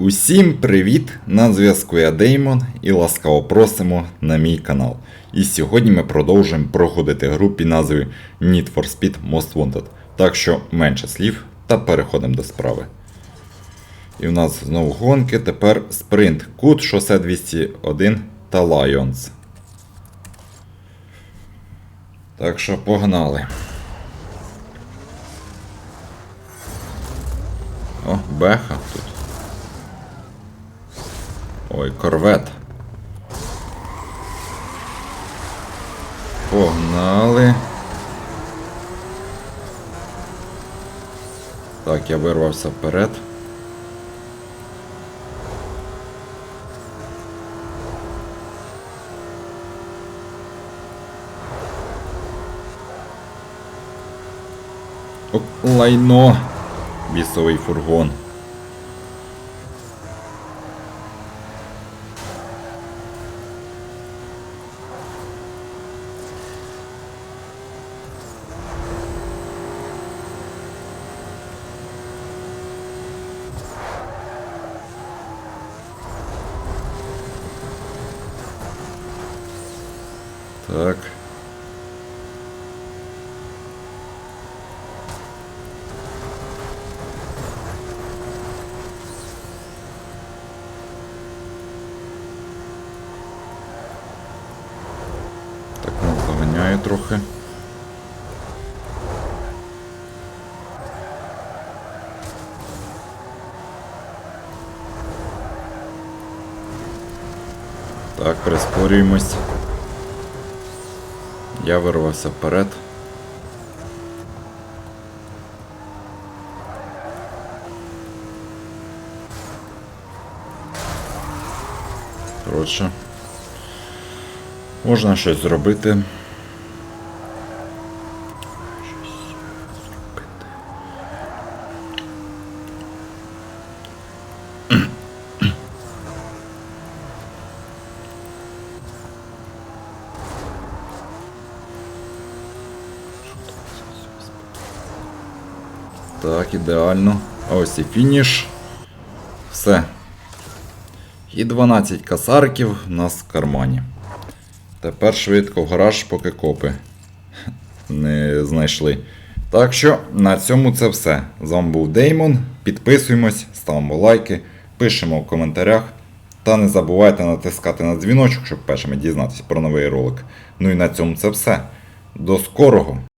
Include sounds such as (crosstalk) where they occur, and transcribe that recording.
Усім привіт! На зв'язку я Деймон і ласкаво просимо на мій канал. І сьогодні ми продовжуємо проходити гру під назвою Need for Speed Most Wanted. Так що менше слів та переходимо до справи. І в нас знову гонки, тепер спринт, Кут, шосе 201 та Lions. Так що погнали. О, беха тут. Ой, корвет. Погнали. Так, я вирвався вперед. О, лайно. Бісовий фургон. Так. Так, ну, заганяю трохи. Так, прискорюємось. Я вирвався вперед. Коротше. Можна щось зробити. Так, ідеально. Ось і фініш. Все. І 12 касарків у нас в кармані. Тепер швидко в гараж, поки копи (laughs) не знайшли. Так що на цьому це все. З вами був Деймон. Підписуємось, ставимо лайки, пишемо в коментарях. Та не забувайте натискати на дзвіночок, щоб першими дізнатися про новий ролик. Ну і на цьому це все. До скорого!